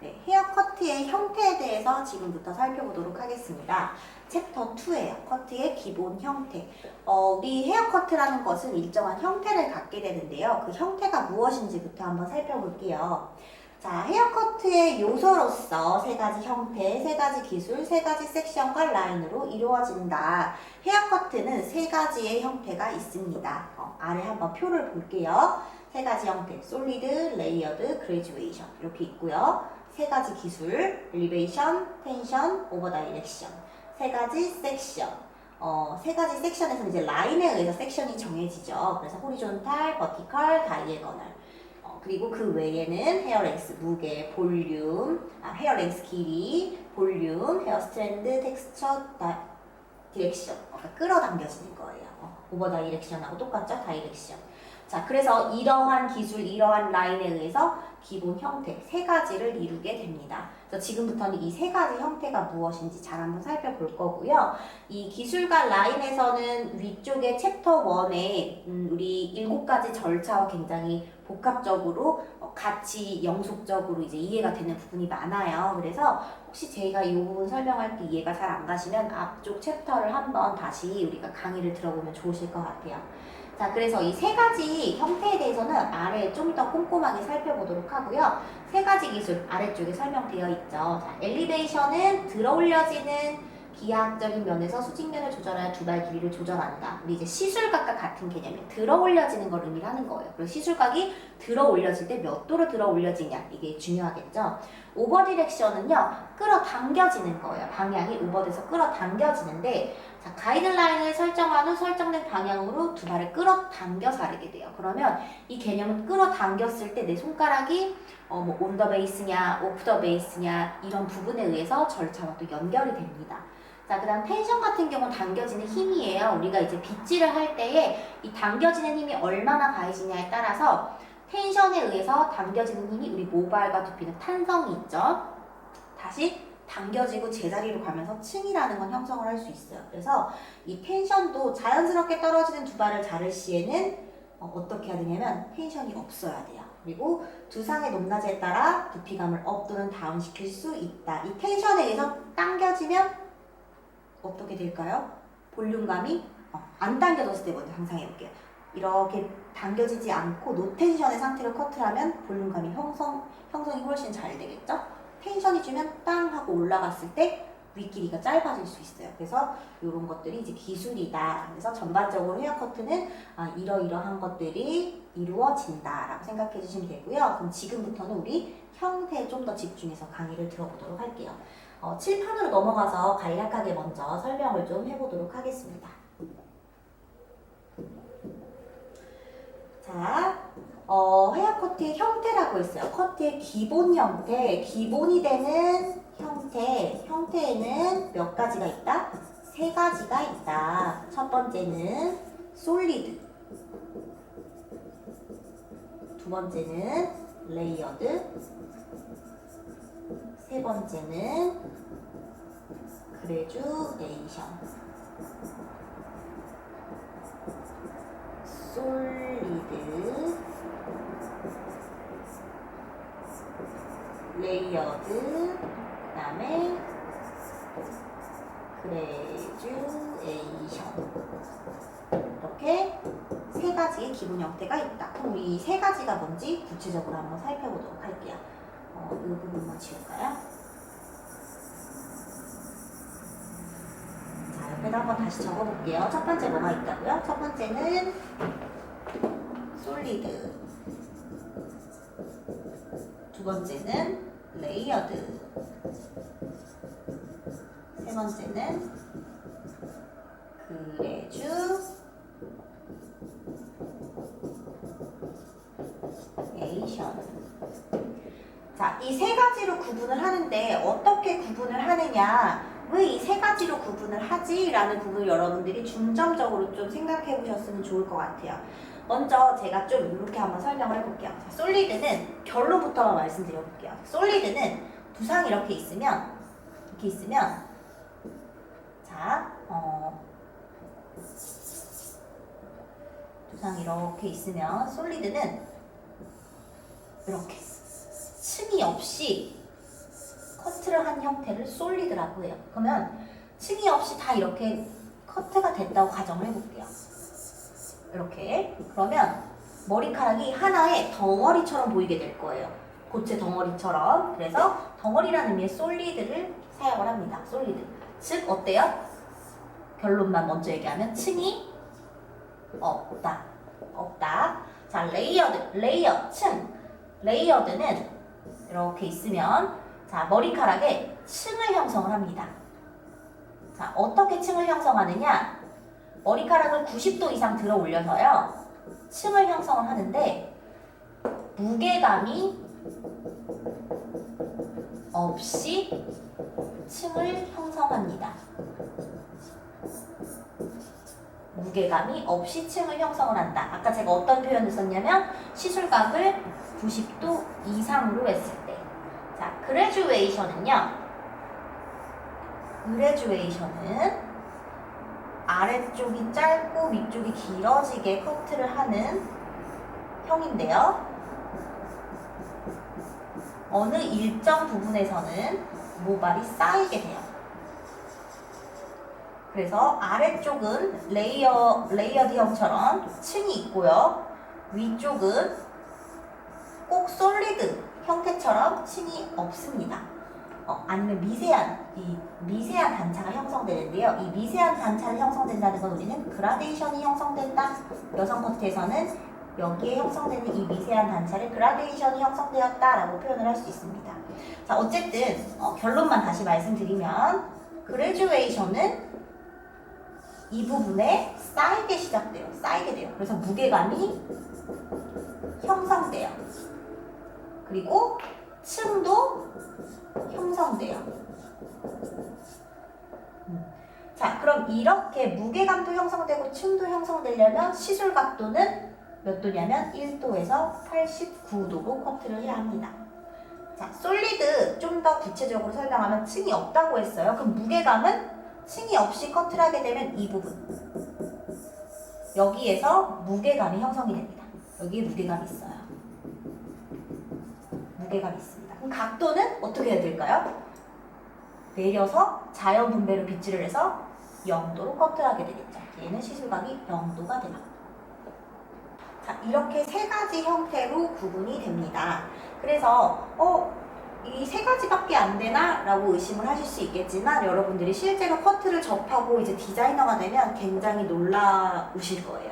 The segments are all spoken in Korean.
네, 헤어 커트의 형태에 대해서 지금부터 살펴보도록 하겠습니다. 챕터 2예요. 커트의 기본 형태. 어, 우리 헤어 커트라는 것은 일정한 형태를 갖게 되는데요. 그 형태가 무엇인지부터 한번 살펴볼게요. 자, 헤어 커트의 요소로서 세 가지 형태, 세 가지 기술, 세 가지 섹션과 라인으로 이루어진다. 헤어 커트는 세 가지의 형태가 있습니다. 어, 아래 한번 표를 볼게요. 세 가지 형태, 솔리드, 레이어드, 그레주에이션 이렇게 있고요. 세 가지 기술, 엘리베이션, 텐션, 오버 다이렉션. 세 가지 섹션. 어, 세 가지 섹션에서 이제 라인에 의해서 섹션이 정해지죠. 그래서 호리존탈, 버티컬, 다이애거널. 어, 그리고 그 외에는 헤어 랭스, 무게, 볼륨, 아, 헤어 랭스 길이, 볼륨, 헤어 스트랜드, 텍스처, 다, 디렉션. 어, 그러니까 끌어당겨지는 거예요. 어, 오버 다이렉션하고 똑같죠? 다이렉션. 자, 그래서 이러한 기술, 이러한 라인에 의해서 기본 형태 세 가지를 이루게 됩니다. 그래서 지금부터는 이 세 가지 형태가 무엇인지 잘 한번 살펴볼 거고요. 이 기술과 라인에서는 위쪽에 챕터 1에 음, 우리 일곱 가지 절차와 굉장히 복합적으로 어, 같이 영속적으로 이제 이해가 되는 부분이 많아요. 그래서 혹시 제가 이 부분 설명할 때 이해가 잘 안 가시면 앞쪽 챕터를 한번 다시 우리가 강의를 들어보면 좋으실 것 같아요. 자, 그래서 이 세 가지 형태에 대해서는 아래에 좀더 꼼꼼하게 살펴보도록 하고요. 세 가지 기술 아래쪽에 설명되어 있죠. 자, 엘리베이션은 들어 올려지는 기하학적인 면에서 수직면을 조절하여 두 발 길이를 조절한다. 우리 이제 시술각과 같은 개념이 들어 올려지는 걸 의미하는 거예요. 그리고 시술각이 들어 올려질 때 몇 도로 들어 올려지냐 이게 중요하겠죠. 오버 디렉션은요 끌어당겨지는 거예요. 방향이 오버돼서 끌어당겨지는데 자 가이드라인을 설정한 후 설정된 방향으로 두 발을 끌어당겨서 하게 돼요. 그러면 이 개념은 끌어당겼을 때 내 손가락이 어 뭐 온 더 베이스냐 오프 더 베이스냐 이런 부분에 의해서 절차와 또 연결이 됩니다. 자, 그 다음 텐션 같은 경우는 당겨지는 힘이에요. 우리가 이제 빗질을 할 때에 이 당겨지는 힘이 얼마나 가해지냐에 따라서 텐션에 의해서 당겨지는 힘이 우리 모발과 두피는 탄성이 있죠. 다시 당겨지고 제자리로 가면서 층이라는 건 형성을 할 수 있어요. 그래서 이 텐션도 자연스럽게 떨어지는 두 발을 자를 시에는 어, 어떻게 해야 되냐면 텐션이 없어야 돼요. 그리고 두상의 높낮이에 따라 두피감을 업 또는 다운 시킬 수 있다. 이 텐션에 의해서 당겨지면 어떻게 될까요? 볼륨감이 어, 안 당겨졌을 때 먼저 항상 해볼게요. 이렇게 당겨지지 않고 노텐션의 상태로 커트를 하면 볼륨감이 형성, 형성이 훨씬 잘 되겠죠? 텐션이 주면 땅 하고 올라갔을 때 윗길이가 짧아질 수 있어요. 그래서 이런 것들이 이제 기술이다. 그래서 전반적으로 헤어 커트는 아, 이러이러한 것들이 이루어진다라고 생각해 주시면 되고요. 그럼 지금부터는 우리 형태에 좀 더 집중해서 강의를 들어보도록 할게요. 어, 칠판으로 넘어가서 간략하게 먼저 설명을 좀 해보도록 하겠습니다. 자, 어, 헤어 커트의 형태라고 있어요. 커트의 기본 형태, 기본이 되는 형태, 형태에는 몇 가지가 있다? 세 가지가 있다. 첫 번째는 솔리드, 두 번째는 레이어드, 세 번째는 그레주에이션. 솔 리드, 레이어드, 그 다음에 그레주에이션. 이렇게 세 가지의 기본 형태가 있다. 그럼 이 세 가지가 뭔지 구체적으로 한번 살펴보도록 할게요. 어, 이 부분만 지울까요? 자, 옆에다 한번 다시 적어볼게요. 첫 번째 뭐가 있다고요? 첫 번째는 솔리드. 두 번째는 레이어드. 세 번째는 그레주 에이션. 자, 이 세 가지로 구분을 하는데 어떻게 구분을 하느냐? 왜 이 세 가지로 구분을 하지? 라는 부분을 여러분들이 중점적으로 좀 생각해 보셨으면 좋을 것 같아요. 먼저 제가 좀 이렇게 한번 설명을 해볼게요. 자, 솔리드는 결론부터 말씀드려 볼게요. 솔리드는 두상 이렇게 있으면 이렇게 있으면 자, 어, 두상 이렇게 있으면 솔리드는 이렇게 층이 없이 커트를 한 형태를 솔리드라고 해요. 그러면 층이 없이 다 이렇게 커트가 됐다고 가정을 해볼게요. 이렇게. 그러면 머리카락이 하나의 덩어리처럼 보이게 될 거예요. 고체 덩어리처럼. 그래서 덩어리라는 의미의 솔리드를 사용을 합니다. 솔리드. 즉 어때요? 결론만 먼저 얘기하면 층이 없다. 없다. 자, 레이어드, 레이어, 층. 레이어드는 이렇게 있으면 자, 머리카락에 층을 형성을 합니다. 자, 어떻게 층을 형성하느냐? 머리카락을 90도 이상 들어 올려서요. 층을 형성을 하는데 무게감이 없이 층을 형성합니다. 무게감이 없이 층을 형성을 한다. 아까 제가 어떤 표현을 썼냐면 시술각을 90도 이상으로 했을 때. 자, 그레주웨이션은요. 그레주웨이션은 아래쪽이 짧고 위쪽이 길어지게 커트를 하는 형인데요. 어느 일정 부분에서는 모발이 쌓이게 돼요. 그래서 아래쪽은 레이어, 레이어드형처럼 층이 있고요. 위쪽은 꼭 솔리드 형태처럼 층이 없습니다. 어, 아니면 미세한, 이 미세한 단차가 형성되는데요. 이 미세한 단차를 형성된다는 건 우리는 그라데이션이 형성된다. 여성 커트에서는 여기에 형성되는 이 미세한 단차를 그라데이션이 형성되었다라고 표현을 할 수 있습니다. 자, 어쨌든 어, 결론만 다시 말씀드리면 그레주웨이션은 이 부분에 쌓이게 시작돼요. 쌓이게 돼요. 그래서 무게감이 형성돼요. 그리고 층도 형성돼요. 음. 자, 그럼 이렇게 무게감도 형성되고 층도 형성되려면 시술 각도는 몇 도냐면 1도에서 89도로 커트를 해야 합니다. 자, 솔리드 좀 더 구체적으로 설명하면 층이 없다고 했어요. 그럼 무게감은 층이 없이 커트를 하게 되면 이 부분. 여기에서 무게감이 형성이 됩니다. 여기에 무게감이 있어요. 무게감이 있습니다. 그럼 각도는 어떻게 해야 될까요? 내려서 자연 분배로 빗질을 해서 0도로 커트를 하게 되겠죠. 얘는 시술각이 0도가 됩니다. 자, 이렇게 세 가지 형태로 구분이 됩니다. 그래서 어, 이 세 가지밖에 안 되나? 라고 의심을 하실 수 있겠지만 여러분들이 실제로 커트를 접하고 이제 디자이너가 되면 굉장히 놀라우실 거예요.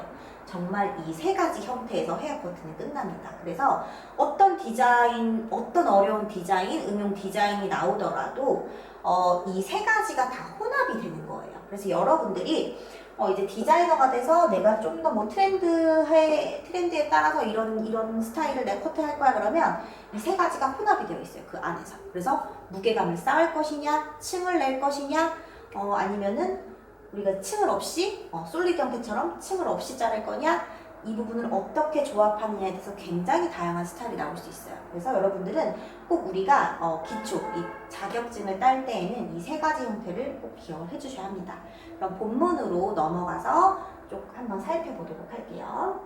정말 이 세 가지 형태에서 헤어 커트는 끝납니다. 그래서 어떤 디자인, 어떤 어려운 디자인, 응용 디자인이 나오더라도 어, 이 세 가지가 다 혼합이 되는 거예요. 그래서 여러분들이 어, 이제 디자이너가 돼서 내가 좀 더 뭐 트렌드에, 트렌드에 따라서 이런, 이런 스타일을 내 커트 할 거야 그러면 이 세 가지가 혼합이 되어 있어요. 그 안에서. 그래서 무게감을 쌓을 것이냐, 층을 낼 것이냐, 어, 아니면은 우리가 층을 없이, 어, 솔리드 형태처럼 층을 없이 자를 거냐, 이 부분을 어떻게 조합하느냐에 대해서 굉장히 다양한 스타일이 나올 수 있어요. 그래서 여러분들은 꼭 우리가 어, 기초, 이 자격증을 딸 때에는 이 세 가지 형태를 꼭 기억을 해주셔야 합니다. 그럼 본문으로 넘어가서 쭉 한번 살펴보도록 할게요.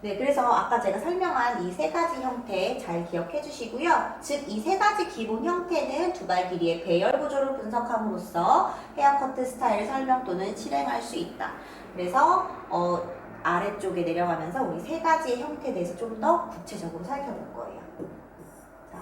네, 그래서 아까 제가 설명한 이 세 가지 형태 잘 기억해 주시고요. 즉, 이 세 가지 기본 형태는 두발 길이의 배열 구조를 분석함으로써 헤어커트 스타일 설명 또는 실행할 수 있다. 그래서 어, 아래쪽에 내려가면서 우리 세 가지의 형태에 대해서 좀 더 구체적으로 살펴볼 거예요. 자,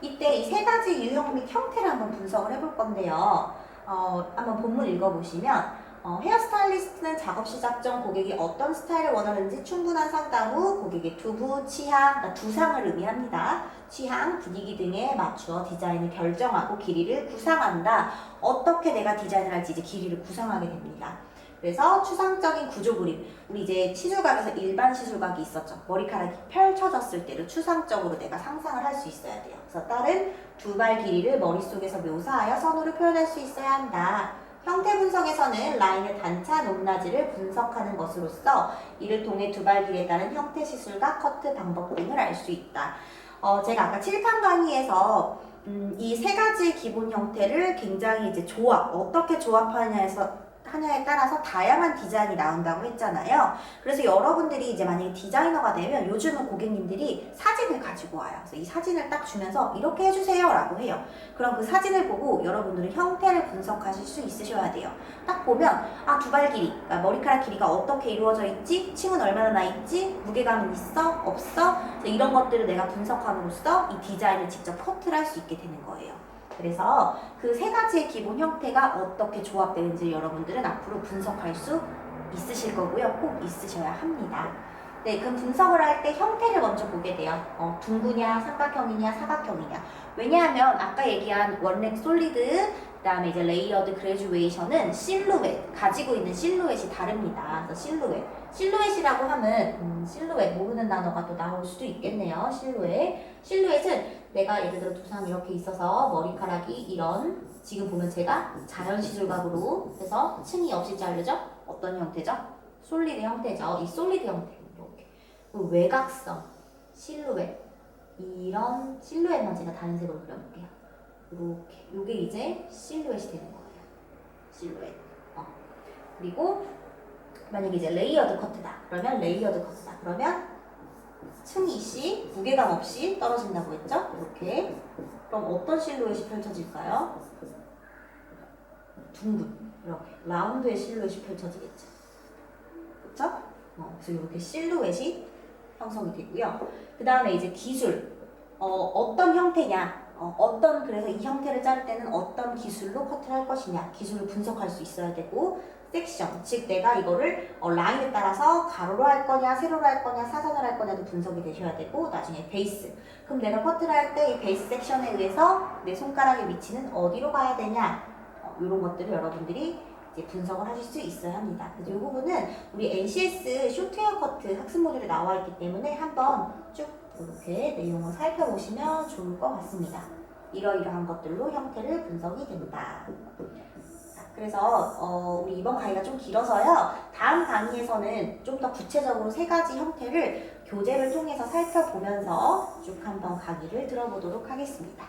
이때 이 세 가지 유형 및 형태를 한번 분석을 해볼 건데요. 어, 한번 본문 읽어보시면 어, 헤어스타일리스트는 작업 시작 전 고객이 어떤 스타일을 원하는지 충분한 상담 후 고객의 두부, 취향, 그러니까 두상을 의미합니다. 취향, 분위기 등에 맞추어 디자인을 결정하고 길이를 구상한다. 어떻게 내가 디자인을 할지 이제 길이를 구상하게 됩니다. 그래서 추상적인 구조 그림. 우리 이제 시술각에서 일반 시술각이 있었죠. 머리카락이 펼쳐졌을 때를 추상적으로 내가 상상을 할 수 있어야 돼요. 그래서 다른 두 발 길이를 머릿속에서 묘사하여 선으로 표현할 수 있어야 한다. 형태 분석에서는 라인의 단차, 높낮이를 분석하는 것으로서 이를 통해 두발 길이에 따른 형태 시술과 커트 방법 등을 알 수 있다. 어, 제가 아까 칠판 강의에서 음, 이 세 가지 기본 형태를 굉장히 이제 조합, 어떻게 조합하느냐에서 하냐에 따라서 다양한 디자인이 나온다고 했잖아요. 그래서 여러분들이 이제 만약에 디자이너가 되면 요즘은 고객님들이 사진을 가지고 와요. 그래서 이 사진을 딱 주면서 이렇게 해주세요 라고 해요. 그럼 그 사진을 보고 여러분들은 형태를 분석하실 수 있으셔야 돼요. 딱 보면 아 두발 길이, 그러니까 머리카락 길이가 어떻게 이루어져 있지? 층은 얼마나 나 있지? 무게감은 있어? 없어? 이런 것들을 내가 분석함으로써 이 디자인을 직접 커트를 할 수 있게 되는 거예요. 그래서 그 세 가지의 기본 형태가 어떻게 조합되는지 여러분들은 앞으로 분석할 수 있으실 거고요. 꼭 있으셔야 합니다. 네, 그럼 분석을 할 때 형태를 먼저 보게 돼요. 어, 둥그냐, 삼각형이냐, 사각형이냐. 왜냐하면 아까 얘기한 원렉 솔리드, 그 다음에 이제 레이어드 그레주웨이션은 실루엣 가지고 있는 실루엣이 다릅니다. 그래서 실루엣, 실루엣이라고 하면 음, 실루엣 모르는 단어가 또 나올 수도 있겠네요. 실루엣, 실루엣은 내가 예를 들어 두상 이렇게 있어서 머리카락이 이런 지금 보면 제가 자연 시술각으로 해서 층이 없이 자르죠? 어떤 형태죠? 솔리드 형태죠. 이 솔리드 형태 이렇게 외곽선, 실루엣 이런 실루엣만 제가 다른 색으로 그려볼게요. 이렇게 요게 이제 실루엣이 되는 거예요. 실루엣. 어. 그리고 만약에 이제 레이어드 커트다. 그러면 레이어드 커트다. 그러면 층이 씨 무게감 없이 떨어진다고 했죠? 이렇게. 그럼 어떤 실루엣이 펼쳐질까요? 둥근 이렇게 라운드의 실루엣이 펼쳐지겠죠. 그렇죠? 어, 그래서 이렇게 실루엣이 형성이 되고요. 그 다음에 이제 기술 어, 어떤 형태냐 어, 어떤 그래서 이 형태를 자를 때는 어떤 기술로 커트를 할 것이냐. 기술을 분석할 수 있어야 되고 섹션. 즉 내가 이거를 어, 라인에 따라서 가로로 할 거냐 세로로 할 거냐 사선으로 할 거냐도 분석이 되셔야 되고 나중에 베이스. 그럼 내가 커트를 할 때 이 베이스 섹션에 의해서 내 손가락의 위치는 어디로 가야 되냐. 어, 이런 것들을 여러분들이 이제 분석을 하실 수 있어야 합니다. 그래서 이 부분은 우리 NCS 쇼트헤어 커트 학습 모듈에 나와 있기 때문에 한번 쭉 이렇게 내용을 살펴보시면 좋을 것 같습니다. 이러이러한 것들로 형태를 분석이 된다. 자, 그래서 어, 우리 이번 강의가 좀 길어서요. 다음 강의에서는 좀 더 구체적으로 세 가지 형태를 교재를 통해서 살펴보면서 쭉 한번 강의를 들어보도록 하겠습니다.